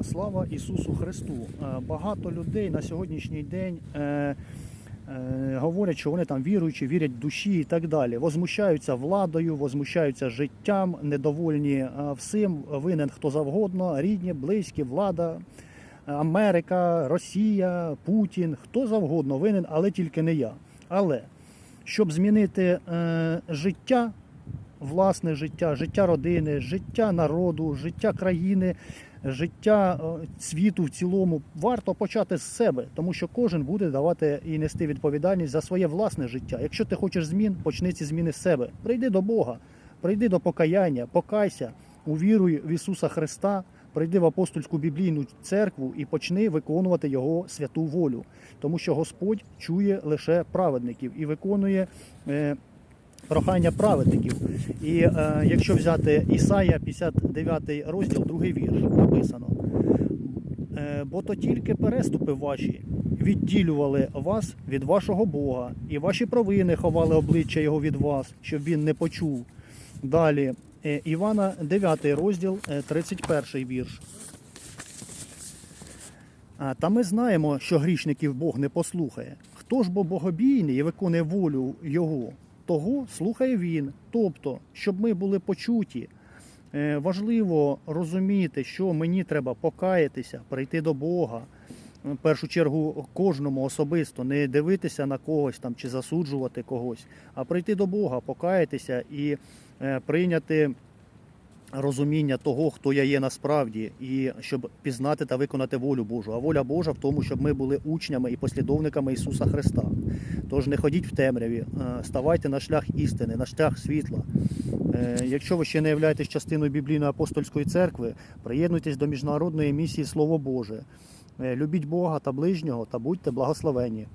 Е, Слава Ісусу Христу! Е, Багато людей на сьогоднішній день е, говорять, що вони там віруючі, вірять в душі і так далі. Возмущаються владою, возмущаються життям, недовольні всім, винен хто завгодно, рідні, близькі, влада, Америка, Росія, Путін, хто завгодно винен, але тільки не я. Але щоб змінити життя, власне життя, життя родини, життя народу, життя країни, життя е, світу в цілому, варто почати з себе, тому що кожен буде давати і нести відповідальність за своє власне життя. Якщо ти хочеш змін, почни ці зміни з себе. Прийди до Бога, прийди до покаяння, покайся, увіруй в Ісуса Христа. Прийди в апостольську біблійну церкву і почни виконувати його святу волю, тому що Господь чує лише праведників і виконує е, прохання праведників. І е, якщо взяти Ісая, 59 розділ, другий вірш, написано: е, бо то тільки переступи ваші відділювали вас від вашого Бога, і ваші провини ховали обличчя Його від вас, щоб він не почув. Далі е, Івана 9 розділ, е, 31 вірш. А, Та ми знаємо, що грішників Бог не послухає. Хто ж бо богобійний і виконує волю Його, того слухає Він. Тобто, щоб ми були почуті, е, важливо розуміти, що мені треба покаятися, прийти до Бога. В першу чергу кожному особисто не дивитися на когось там чи засуджувати когось, а прийти до Бога, покаятися і е, прийняти розуміння того, хто я є насправді, і щоб пізнати та виконати волю Божу. А воля Божа в тому, щоб ми були учнями і послідовниками Ісуса Христа. Тож не ходіть в темряві, е, ставайте на шлях істини, на шлях світла. Е, Якщо ви ще не являєтесь частиною біблійної апостольської церкви, приєднуйтесь до міжнародної місії Слово Боже. Е, Любіть Бога та ближнього та будьте благословені.